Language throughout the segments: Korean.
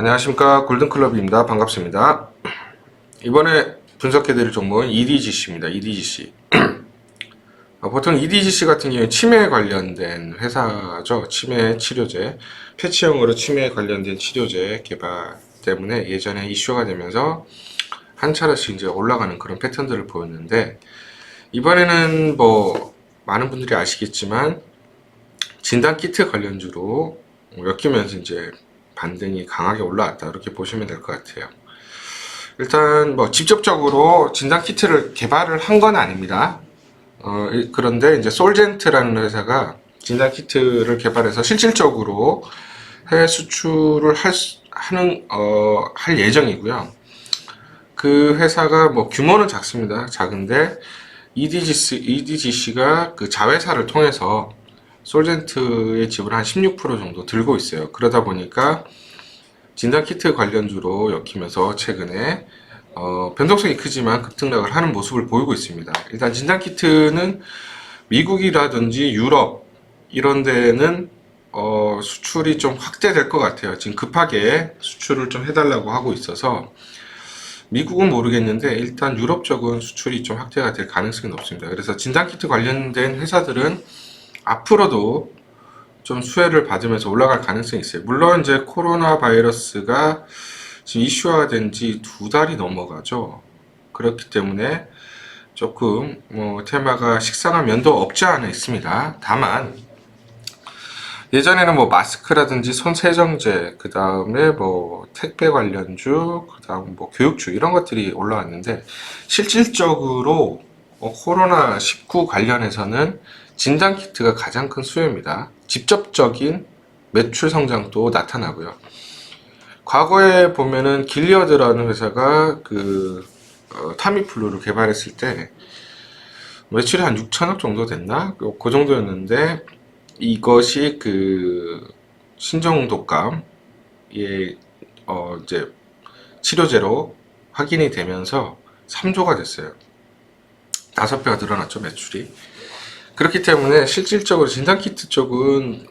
안녕하십니까. 골든클럽입니다. 반갑습니다. 이번에 분석해드릴 종목은 EDGC입니다. EDGC 어, 보통 EDGC 같은 경우에 치매에 관련된 회사죠. 치매 치료제. 패치형으로 치매에 관련된 치료제 개발 때문에 예전에 이슈가 되면서 한 차례씩 이제 올라가는 그런 패턴들을 보였는데 이번에는 뭐 많은 분들이 아시겠지만 진단 키트 관련주로 엮이면서 이제 반등이 강하게 올라왔다 이렇게 보시면 될 것 같아요. 일단 뭐 직접적으로 진단 키트를 개발을 한 건 아닙니다. 어, 이- 그런데 이제 솔젠트라는 회사가 진단 키트를 개발해서 실질적으로 해외 수출을 할, 수- 하는 어, 할 예정이고요. 그 회사가 뭐 규모는 작습니다. 작은데 EDGC, EDGC가 그 자회사를 통해서 솔젠트의 지분을 한16% 정도 들고 있어요. 그러다 보니까 진단 키트 관련주로 엮이면서 최근에 어, 변동성이 크지만 급등락을 하는 모습을 보이고 있습니다. 일단 진단 키트는 미국이라든지 유럽 이런 데는 어, 수출이 좀 확대될 것 같아요. 지금 급하게 수출을 좀 해달라고 하고 있어서 미국은 모르겠는데 일단 유럽 쪽은 수출이 좀 확대가 될 가능성이 높습니다. 그래서 진단 키트 관련된 회사들은 앞으로도 좀 수혜를 받으면서 올라갈 가능성이 있어요. 물론 이제 코로나 바이러스가 지금 이슈화가 된지 두 달이 넘어가죠. 그렇기 때문에 조금 뭐 테마가 식상한 면도 없지 않아 있습니다. 다만 예전에는 뭐 마스크라든지 손 세정제, 그 다음에 뭐 택배 관련주, 그 다음 뭐 교육주 이런 것들이 올라왔는데 실질적으로 어, 코로나 19 관련해서는 진단 키트가 가장 큰 수요입니다. 직접적인 매출 성장도 나타나고요. 과거에 보면은 길리어드라는 회사가 그 어, 타미플루를 개발했을 때 매출이 한 6천억 정도 됐나? 그, 그 정도였는데 이것이 그 신종독감의 어 이제 치료제로 확인이 되면서 3조가 됐어요. 다섯 배가 늘어났죠 매출이. 그렇기 때문에 실질적으로 진단키트 쪽은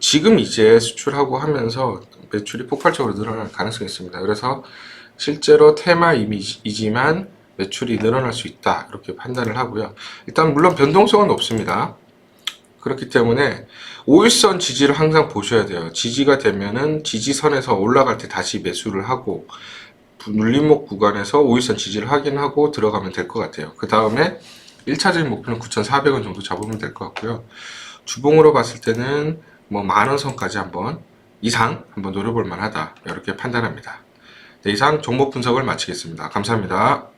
지금 이제 수출하고 하면서 매출이 폭발적으로 늘어날 가능성이 있습니다. 그래서 실제로 테마 이미지이지만 매출이 늘어날 수 있다 이렇게 판단을 하고요. 일단 물론 변동성은 높습니다. 그렇기 때문에 5일선 지지를 항상 보셔야 돼요. 지지가 되면은 지지선에서 올라갈 때 다시 매수를 하고 눌림목 구간에서 5일선 지지를 확인하고 들어가면 될 것 같아요. 그 다음에 1차적인 목표는 9,400원 정도 잡으면 될 것 같고요. 주봉으로 봤을 때는 뭐 만원 선까지 한번 이상 한번 노려볼 만하다 이렇게 판단합니다. 네, 이상 종목 분석을 마치겠습니다. 감사합니다.